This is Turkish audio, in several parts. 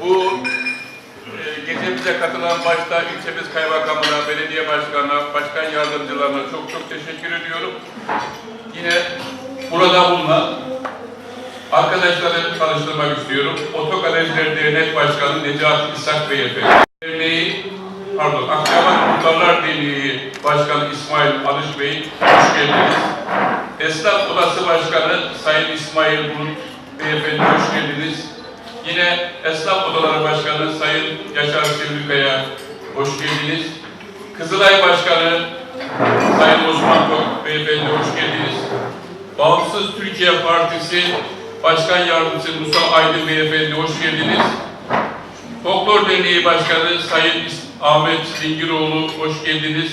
Bu e, gecemize katılan başta ilçemiz kaymakamına, belediye başkanına, başkan yardımcılarına çok çok teşekkür ediyorum. Yine burada bulunan arkadaşları tanıştırmak istiyorum. Otogalericiler Dernek Başkanı Necati İshak Beyefendi. Derneği, pardon, Akçabat Muhtarlar Derneği Başkanı İsmail Alış Bey, hoş geldiniz. Esnaf Odası Başkanı Sayın İsmail Bulut Beyefendi, hoş geldiniz. Yine Esnaf Odaları Başkanı Sayın Yaşar Sivrilkaya, hoş geldiniz. Kızılay Başkanı Sayın Osman Tok Beyefendi, hoş geldiniz. Bağımsız Türkiye Partisi Başkan Yardımcısı Musa Aydın Beyefendi, hoş geldiniz. Folklor Derneği Başkanı Sayın Ahmet Dingiroğlu, hoş geldiniz.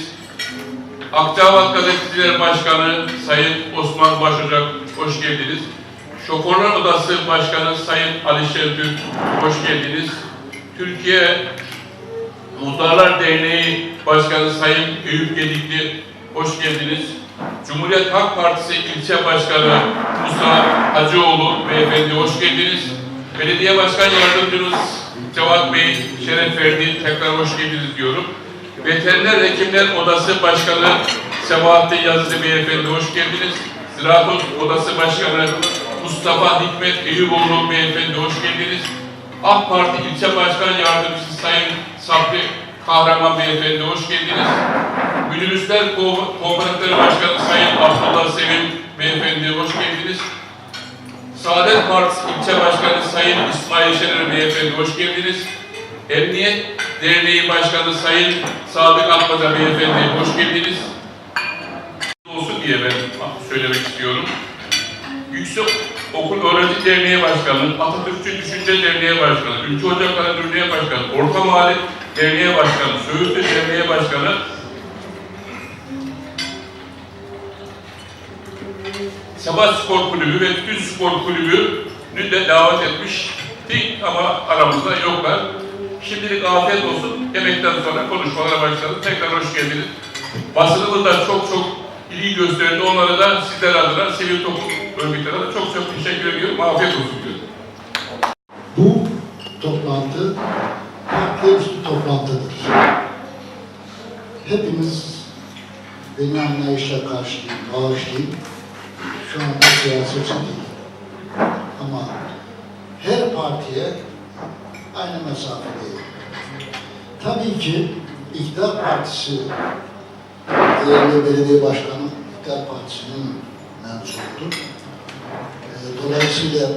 Akçabat Gazeteciler Başkanı Sayın Osman Başocak, hoş geldiniz. Şoförler Odası Başkanı Sayın Alişer Türk, hoş geldiniz. Türkiye Muhtarlar Derneği Başkanı Sayın Eyüp Gedikli, hoş geldiniz. Cumhuriyet Halk Partisi İlçe Başkanı Musa Hacıoğlu Beyefendi, hoş geldiniz. Belediye Başkan Yardımcımız Cevat Bey şeref verdi, tekrar hoş geldiniz diyorum. Veteriner Hekimler Odası Başkanı Sebahattin Yazıcı Beyefendi, hoş geldiniz. Ziraat Odası Başkanı Mustafa Hikmet Eyüboğlu Beyefendi, hoş geldiniz. AK Parti İlçe Başkan Yardımcısı Sayın Sabri Kahraman Beyefendi, hoş geldiniz. Minibüsler Ko- Başkanı Sayın Abdullah Sevim Beyefendi, hoş geldiniz. Saadet Partisi İlçe Başkanı Sayın İsmail Şener Beyefendi, hoş geldiniz. Emniyet Derneği Başkanı Sayın Sadık Atmaca Beyefendi, hoş geldiniz. Olsun diye ben söylemek istiyorum. Yüksek Okul Öğrenci Derneği Başkanı, Atatürkçü Düşünce Derneği Başkanı, Ülke Ocakları Derneği Başkanı, Orta Mahalle Derneği Başkanı, Söğütlü Derneği Başkanı, Sabah Spor Kulübü ve Tüz Spor Kulübü'nü de davet etmiştik ama aramızda yoklar. Şimdilik afiyet olsun. Yemekten sonra konuşmalara başladık. Tekrar hoş geldiniz. Basınımız da çok çok ilgi gösterdi. Onlara da sizler adına, sivil toplum örgütlerine de çok çok teşekkür ediyorum. Afiyet olsun diyorum. Bu toplantı partili üstü toplantıdır. Hepimiz beni anlayışla karşılayın, bağışlayın. Şu anda siyasetçi değil. Ama her partiye aynı mesafedeyim. Tabii ki İktidar Partisi değerli belediye başkanı İktidar Partisi'nin mensubudur. Dolayısıyla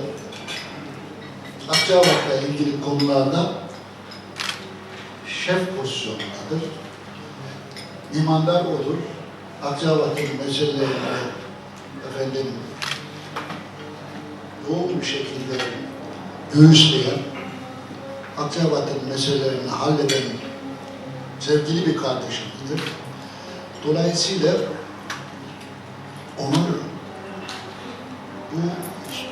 Akçabat'la ilgili konularda şef pozisyonundadır. İmandar olur. Akçabat'ın meselelerini efendim yoğun bir şekilde göğüsleyen, Akçabat'ın meselelerini halleden sevgili bir kardeşimizdir. Dolayısıyla onun bu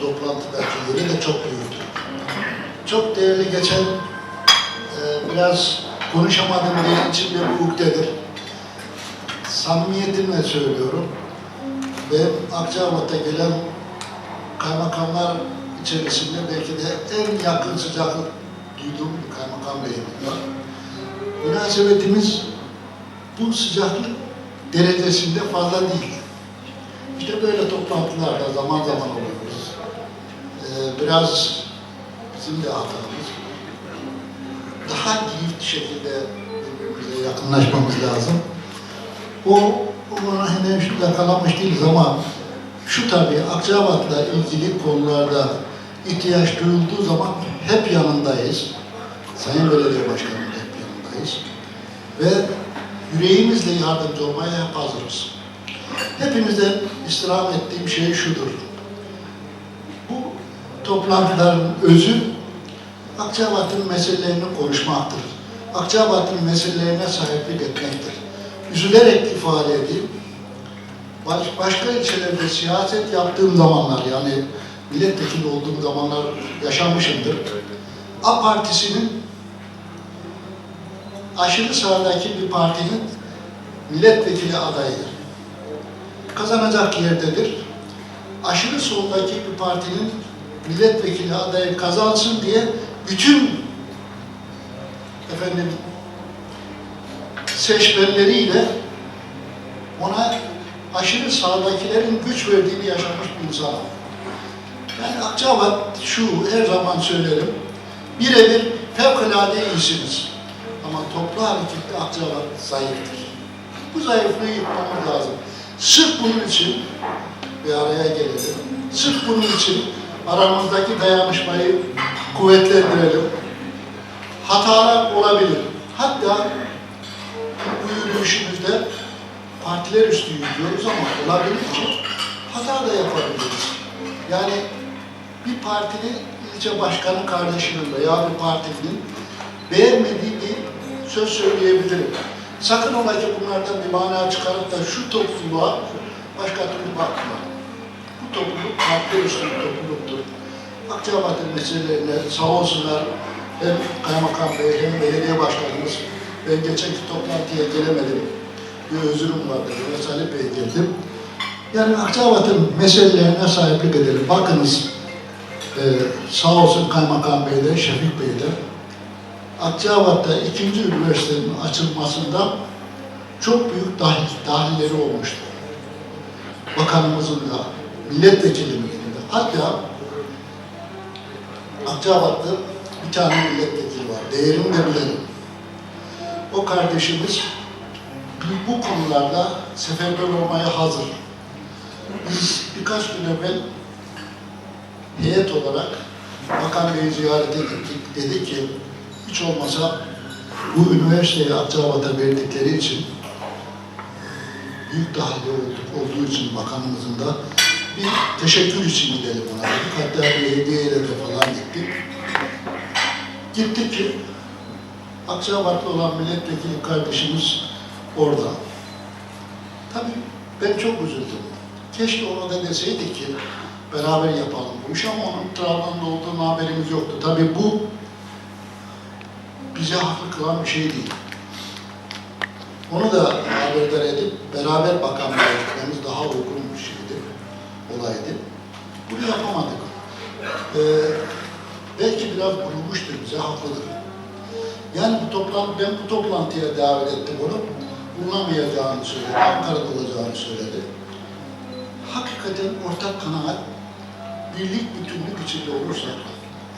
toplantıdaki yeri de çok büyüktür. Çok değerli geçen e, biraz konuşamadım diye içimde bir ukdedir. Samimiyetimle söylüyorum. Ve Akçabat'a gelen kaymakamlar içerisinde belki de en yakın sıcaklık duyduğum bir kaymakam beyim. Münasebetimiz bu sıcaklık derecesinde fazla değil. İşte böyle toplantılarda zaman zaman oluyoruz. Biraz bizim de hatamız. Daha girift şekilde birbirimize yakınlaşmamız lazım. O, ona henüz yakalamış değiliz ama şu tabii Akçabat'la ilgili konularda ihtiyaç duyulduğu zaman hep yanındayız. Sayın Belediye Başkanım da hep yanındayız. Ve yüreğimizle yardımcı olmaya hep hazırız. Hepinizden istirham ettiğim şey şudur. Toplantıların özü Akçabat'ın meselelerini konuşmaktır. Akçabat'ın meselelerine sahiplik etmektir. Üzülerek ifade edeyim. Baş, başka ilçelerde siyaset yaptığım zamanlar yani milletvekili olduğum zamanlar yaşamışımdır. A partisinin aşırı sağdaki bir partinin milletvekili adayıdır. Kazanacak yerdedir. Aşırı soldaki bir partinin milletvekili adayı kazansın diye bütün efendim seçmenleriyle ona aşırı sağdakilerin güç verdiğini yaşamış bir insan. Yani Akçabat şu her zaman söylerim, birebir fevkalade iyisiniz. Ama toplu harekette Akçabat zayıftır. Bu zayıflığı yıkmamız lazım. Sırf bunun için bir araya gelelim. Sırf bunun için aramızdaki dayanışmayı kuvvetlendirelim. Hatalar olabilir. Hatta bu yürüyüşümüzde partiler üstü yürüyoruz ama olabilir ki hata da yapabiliriz. Yani bir partinin ilçe başkanı kardeşinin veya bir partinin beğenmediği bir söz söyleyebilirim. Sakın ola ki bunlardan bir mana çıkarıp da şu topluluğa başka türlü bakma. Topluluk partiler üstü topluluktur. Akçabat'ın meselelerine sağ olsunlar hem kaymakam bey hem belediye başkanımız ben geçenki toplantıya gelemedim. Bir özürüm vardı. Salih Bey geldim. Yani Akçabat'ın meselelerine sahiplik edelim. Bakınız e, sağ olsun Kaymakam Bey de, Şefik Bey de Akçabat'ta ikinci üniversitenin açılmasında çok büyük dahil, dahilleri olmuştu. Bakanımızın da, milletvekilimizin de. Hatta Akçabat'ta bir tane milletvekili var. Değerini de bilelim. O kardeşimiz bu- konularda seferber olmaya hazır. Biz birkaç gün evvel heyet olarak Bakan Bey'i ziyarete gittik. Dedi ki hiç olmasa bu üniversiteyi Akçabat'a verdikleri için büyük dahili olduk, olduğu için bakanımızın da bir teşekkür için gidelim ona dedik. Hatta bir hediyeyle de falan gittik. Gittik ki Akçabatlı olan milletvekili kardeşimiz orada. Tabii ben çok üzüldüm. Keşke ona da deseydik ki beraber yapalım bu işi ama onun Trabzon'da olduğunu haberimiz yoktu. Tabii bu bize haklı kılan bir şey değil. Onu da haberdar edip beraber bakanlığa gitmemiz daha uygun bir şeydi, olaydı. Bunu yapamadık. Ee, belki biraz vurulmuştur bize, haklıdır. Yani bu toplantı, ben bu toplantıya davet ettim onu. Bulunamayacağını söyledi, Ankara'da olacağını söyledi. Hakikaten ortak kanaat, birlik, bütünlük içinde olursak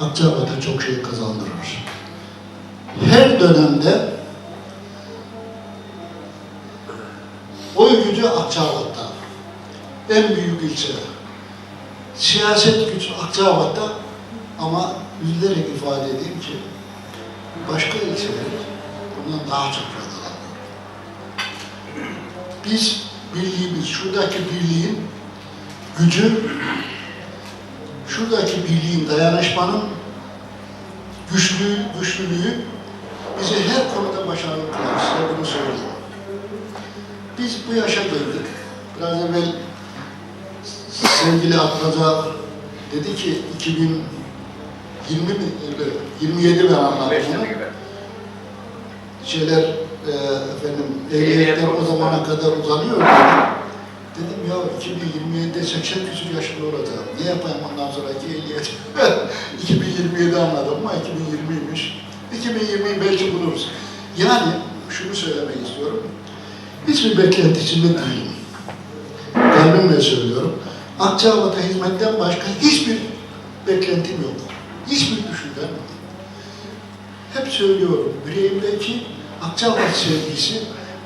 Akçabat'a çok şey kazandırır. Her dönemde oy gücü Akçabat'ta. En büyük ilçe. Siyaset gücü Akçabat'ta ama üzülerek ifade edeyim ki başka ilçeler bundan daha çok faydalanıyor. Biz birliğimiz, şuradaki birliğin gücü, şuradaki birliğin, dayanışmanın güçlüğü, güçlülüğü bizi her konuda başarılı kılar. Size bunu söyleyeyim. Biz bu yaşa geldik. Biraz evvel sevgili Atmaca dedi ki 2020 mi? 27 ben anlattım Beşte onu. gibi. Şeyler e, efendim ehliyetler Ehliyet o zamana kadar uzanıyor. dedi. Dedim ya 2027'de 80 küsur yaşında olacağım. Ne yapayım ondan sonraki ehliyet? 2027 anladım ama 2020'ymiş. 2020'yi belki buluruz. Yani şunu söylemek istiyorum. Hiçbir beklenti içinde değilim. Kalbimle söylüyorum. Akçabat'a hizmetten başka hiçbir beklentim yok. Hiçbir düşüncem yok. Hep söylüyorum, yüreğimdeki Akçabat sevgisi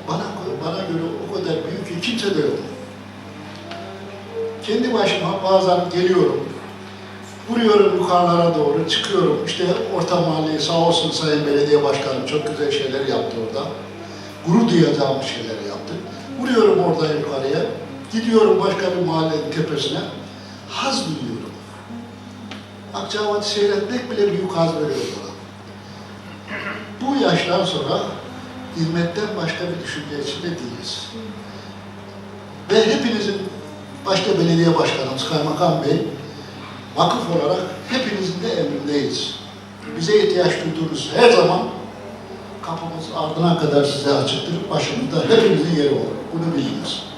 bana, bana göre o kadar büyük ki kimse de yok. Kendi başıma bazen geliyorum, vuruyorum yukarılara doğru, çıkıyorum. İşte orta mahalleye sağ olsun Sayın Belediye Başkanım çok güzel şeyler yaptı orada. Gurur duyacağımız şeyler yaptı. Vuruyorum orada yukarıya, gidiyorum başka bir mahallenin tepesine, haz duyuyorum. Akçabat'ı seyretmek bile büyük haz veriyor bana. Bu yaştan sonra hizmetten başka bir düşünce içinde değiliz. Ve hepinizin, başta belediye başkanımız, kaymakam bey, vakıf olarak hepinizin de emrindeyiz. Bize ihtiyaç duyduğunuz her zaman kapımız ardına kadar size açıktır. Başımızda hepinizin yeri olur. Bunu biliniz.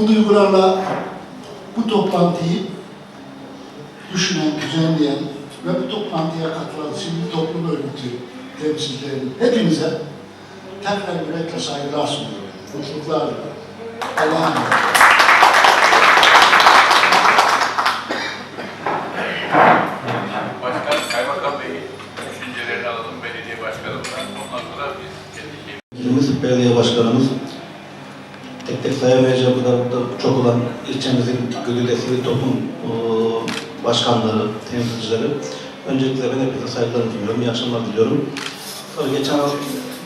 Bu duygularla bu toplantıyı düşünen, düzenleyen ve bu toplantıya katılan sivil toplum örgütü temsilcileri hepinize tekrar yürekle saygılar sunuyorum. Mutluluklar. Allah'a emanet. Başkan, Kaymakam Bey düşüncelerini alalım belediye başkanımızdan. Ondan sonra biz kendi belediye başkanımız tek tek sayamayacağım burada çok olan ilçemizin Gülüde Sivil Toplum o, başkanları, temsilcileri. Öncelikle ben hepinize saygılarımı sunuyorum. İyi akşamlar diliyorum. Sonra geçen hafta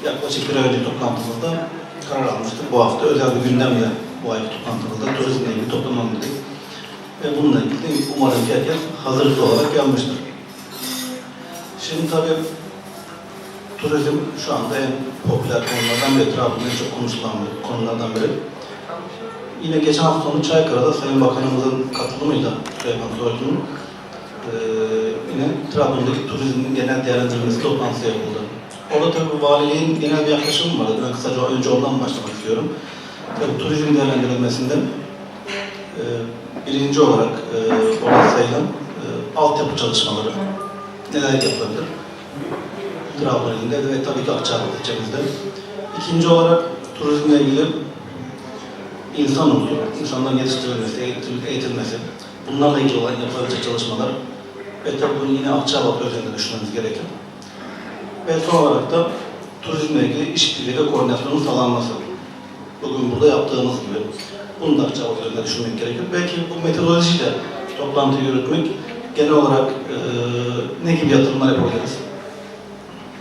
yaklaşık bir ay önce toplantımızda karar almıştık. Bu hafta özel bir gündemle bu ayki toplantımızda turizmle ilgili toplanmalıydık. Ve bununla ilgili umarım ki herkes hazırlıklı olarak gelmiştir. Şimdi tabii Turizm şu anda en popüler konulardan biri, Trabzon'da en çok konuşulan bir konulardan biri. Yine geçen hafta sonu Çaykara'da Sayın Bakanımızın katılımıyla Süleyman Soylu'nun eee yine Trabzon'daki turizmin genel değerlendirilmesi toplantısı yapıldı. Orada tabii valiliğin genel bir yaklaşımı vardı. Ben kısaca önce ondan başlamak istiyorum. Tabii turizm değerlendirilmesinde eee birinci olarak eee orada sayılan eee altyapı çalışmaları neler yapılabilir? Trabzon ilinde ve tabii ki Akçabat ilçemizde. İkinci olarak turizmle ilgili insan unsuru, insanların yetiştirilmesi, eğitilmesi, bunlarla ilgili olan yapılabilecek çalışmalar ve tabii bunu yine Akçabat özelinde düşünmemiz gerekir. Ve son olarak da turizmle ilgili işbirliği ve koordinasyonun sağlanması. Bugün burada yaptığımız gibi. Bunu da Akçabat özelinde düşünmek gerekir. Belki bu metodolojiyle toplantıyı yürütmek genel olarak eee ne gibi yatırımlar yapabiliriz?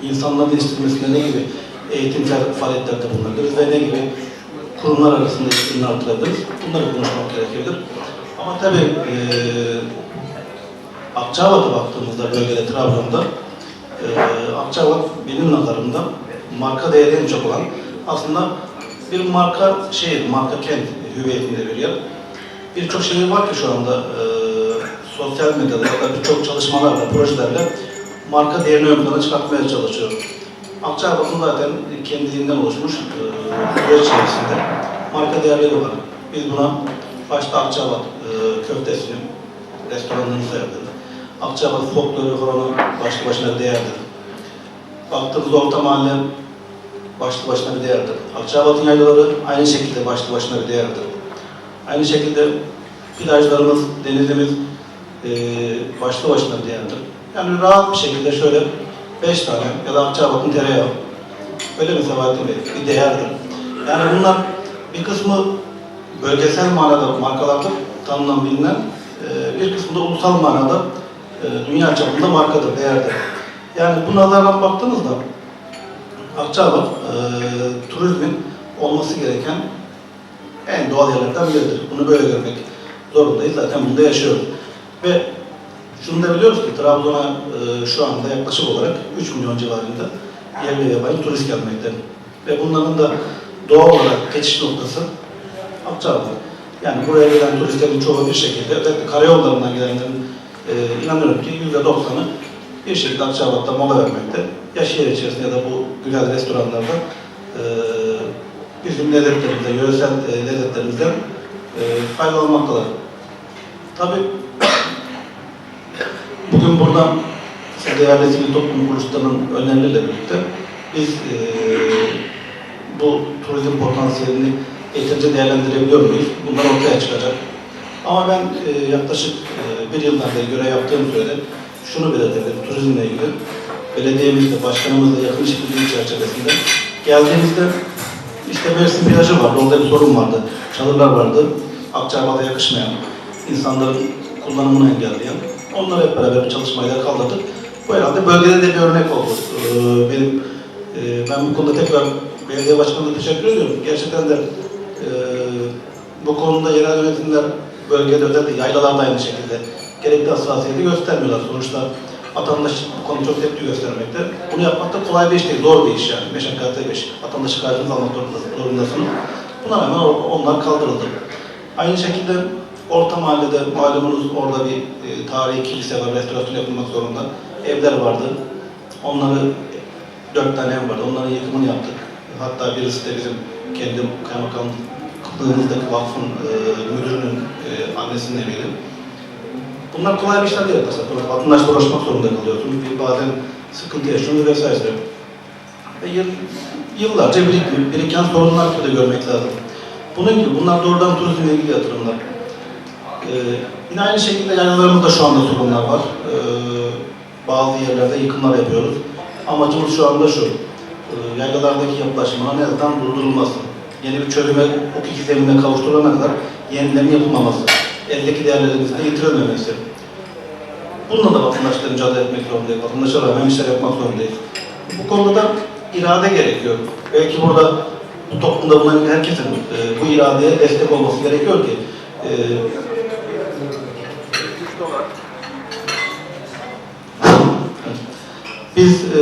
insanların yetiştirilmesinde ne gibi eğitimsel faaliyetlerde bulunabiliriz ve ne gibi kurumlar arasında işbirliğini artırabiliriz. Bunları konuşmak gerekebilir. Ama tabii eee Akçabat'a baktığımızda bölgede Trabzon'da eee Akçabat benim nazarımda marka değeri en çok olan aslında bir marka şehir, marka kent hüviyetinde bir yer. Birçok şehir var ki şu anda eee sosyal medyada ya da birçok çalışmalarla, projelerle marka değerini ön plana çıkartmaya çalışıyor. Akçabat'ın zaten kendiliğinden oluşmuş süreç içerisinde marka değerleri var. Biz buna başta Akçabat e, köftesini, restoranını sayabiliriz. Akçabat folkloru falan başlı başına değerdir. Baktığımız orta mahalle başlı başına bir değerdir. Akçabat'ın yaylaları aynı şekilde başlı başına bir değerdir. Aynı şekilde plajlarımız, denizimiz e, başlı başına bir değerdir. Yani rahat bir şekilde şöyle beş tane ya da Akçabat'ın tereyağı. Öyle mi Sebahattin Bey? Bir değerdir. Yani bunlar bir kısmı bölgesel manada markalardır, tanınan bilinen, e, bir kısmı da ulusal manada e, dünya çapında markadır, değerdir. Yani bu nazardan baktığınızda Akçabat e, turizmin olması gereken en doğal yerlerden biridir. Bunu böyle görmek zorundayız. Zaten bunda yaşıyoruz. Ve şunu da biliyoruz ki Trabzon'a e, şu anda yaklaşık olarak 3 milyon civarında yerli ve yabancı turist gelmekte. Ve bunların da doğal olarak geçiş noktası Akçabat. Yani buraya gelen turistlerin çoğu bir şekilde, özellikle karayollarından gelenlerin e, inanıyorum ki %90'ı bir şekilde Akçabat'ta mola vermekte. Ya şehir içerisinde ya da bu güzel restoranlarda e, bizim lezzetlerimizden, yöresel e, lezzetlerimizden e, faydalanmaktalar. Tabii Bugün buradan değerli sivil toplum kuruluşlarının önerilerle birlikte biz eee, bu turizm potansiyelini yeterince değerlendirebiliyor muyuz? Bunlar ortaya çıkacak. Ama ben eee, yaklaşık eee, bir yıldan beri görev yaptığım sürede şunu belirtebilirim turizmle ilgili. Belediyemizle, başkanımızla yakın işbirliği çerçevesinde geldiğimizde işte Mersin plajı vardı, orada bir sorun vardı. Çadırlar vardı, Akçabat'a yakışmayan, insanların kullanımını engelleyen. Onları hep beraber bir çalışmayla kaldırdık. Bu herhalde bölgede de bir örnek oldu. Ee, benim, e, ben bu konuda tekrar belediye başkanına teşekkür ediyorum. Gerçekten de e, bu konuda yerel yönetimler bölgede özellikle yaylalarda aynı şekilde gerekli hassasiyeti göstermiyorlar. Sonuçta vatandaş bu konuda çok tepki göstermekte. Bunu yapmak da kolay bir iş değil, zor bir iş yani. Meşakkatli bir iş. Vatandaşı karşınıza almak zorunda- zorundasınız. Buna rağmen onlar kaldırıldı. Aynı şekilde Orta Mahalle'de malumunuz orada bir e, tarihi kilise var, restorasyon yapılmak zorunda. Evler vardı. Onları, dört tane ev vardı. Onların yıkımını yaptık. Hatta birisi de bizim kendi kaymakamlığımızdaki vakfın e, müdürünün e, annesinin eviydi. Bunlar kolay bir işler değil. Mesela vatandaşla uğraşmak zorunda kalıyorsunuz. Bir bazen sıkıntı yaşıyorsunuz vesaire. Ve yıl, yıllarca biriken sorunlar da görmek lazım. Bunun gibi bunlar doğrudan turizmle ilgili yatırımlar. Ee, yine aynı şekilde yaylalarımızda şu anda sorunlar var. Ee, bazı yerlerde yıkımlar yapıyoruz. Amacımız şu anda şu. Ee, yaylalardaki yapılaşmanın en azından durdurulması. Yeni bir çözüme hukuki zeminine kavuşturulana kadar yenilerin yapılmaması. Eldeki değerlerimizin de yitirilmemesi. Bununla da vatandaşlar mücadele etmek zorundayız. Vatandaşlara rağmen işler yapmak zorundayız. Bu konuda da irade gerekiyor. Belki burada bu toplumda bulunan herkesin e, bu iradeye destek olması gerekiyor ki e, biz e,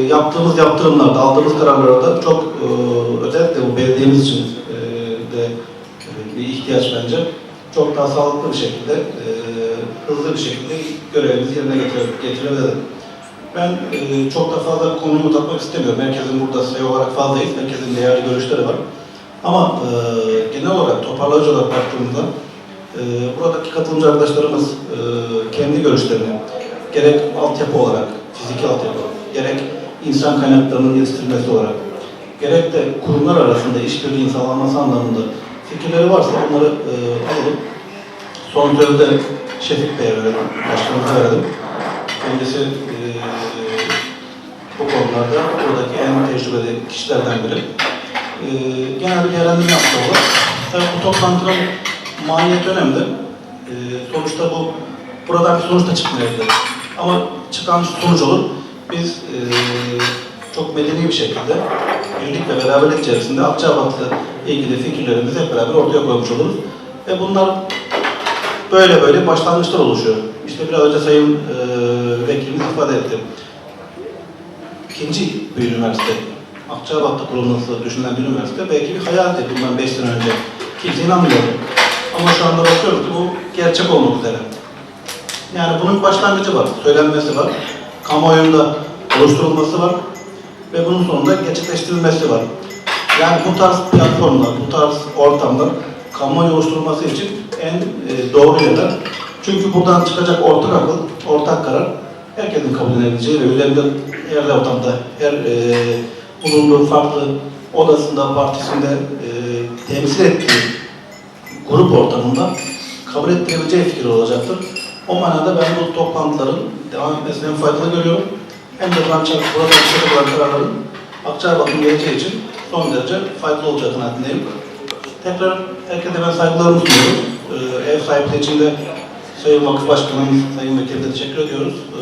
yaptığımız yaptırımlarda, aldığımız kararlarda çok e, özellikle bu belediyemiz için e, de bir ihtiyaç bence. Çok daha sağlıklı bir şekilde, e, hızlı bir şekilde görevimizi yerine getire- getirebiliriz. Ben e, çok da fazla konuyu uzatmak istemiyorum. Herkesin burada sayı olarak fazlayız. Herkesin değerli görüşleri var. Ama e, genel olarak toparlayıcı olarak baktığımızda e, buradaki katılımcı arkadaşlarımız e, kendi görüşlerini gerek altyapı olarak, fiziki altyapı, gerek insan kaynaklarının yetiştirilmesi olarak, gerek de kurumlar arasında işbirliğinin sağlanması anlamında fikirleri varsa onları e, alalım. Son sözde Şefik Bey'e verelim, başkanımıza verelim. Kendisi e, bu konularda buradaki en tecrübeli kişilerden biri. E, genel bir değerlendirme yaptı olur. Tabii bu toplantının maliyet önemli. E, sonuçta bu buradan bir sonuç da çıkmayabilir. Ama çıkan sonuç olur. Biz e, çok medeni bir şekilde birlik ve beraberlik içerisinde Akçabat'la ilgili fikirlerimizi hep beraber ortaya koymuş oluruz. Ve bunlar böyle böyle başlangıçlar oluşuyor. İşte biraz önce Sayın e, Vekilimiz ifade etti. İkinci bir üniversite, Akçabat'ta kurulması düşünülen bir üniversite belki bir hayaldi bundan 5 sene önce. Kimse inanmıyordu. Ama şu anda bakıyoruz bu gerçek olmak üzere. Yani bunun başlangıcı var, söylenmesi var, kamuoyunda oluşturulması var ve bunun sonunda gerçekleştirilmesi var. Yani bu tarz platformlar, bu tarz ortamlar kamuoyu oluşturulması için en e, doğru yerler. Çünkü buradan çıkacak ortak akıl, ortak karar herkesin kabul edebileceği ve üzerinde her ortamda, her e, bulunduğu farklı odasında, partisinde e, temsil ettiği grup ortamında kabul ettirebileceği fikir olacaktır. O manada ben bu toplantıların devam etmesini hem faydalı görüyorum hem de çıkan burada çıkacak olan kararların Akçabat'ın geleceği için son derece faydalı olacak kanaatindeyim. Tekrar herkese ben saygılarımı sunuyorum. Ee, ev sahipliği için de Sayın Vakıf Başkanımız, Sayın Vekil'e teşekkür ediyoruz. Ee,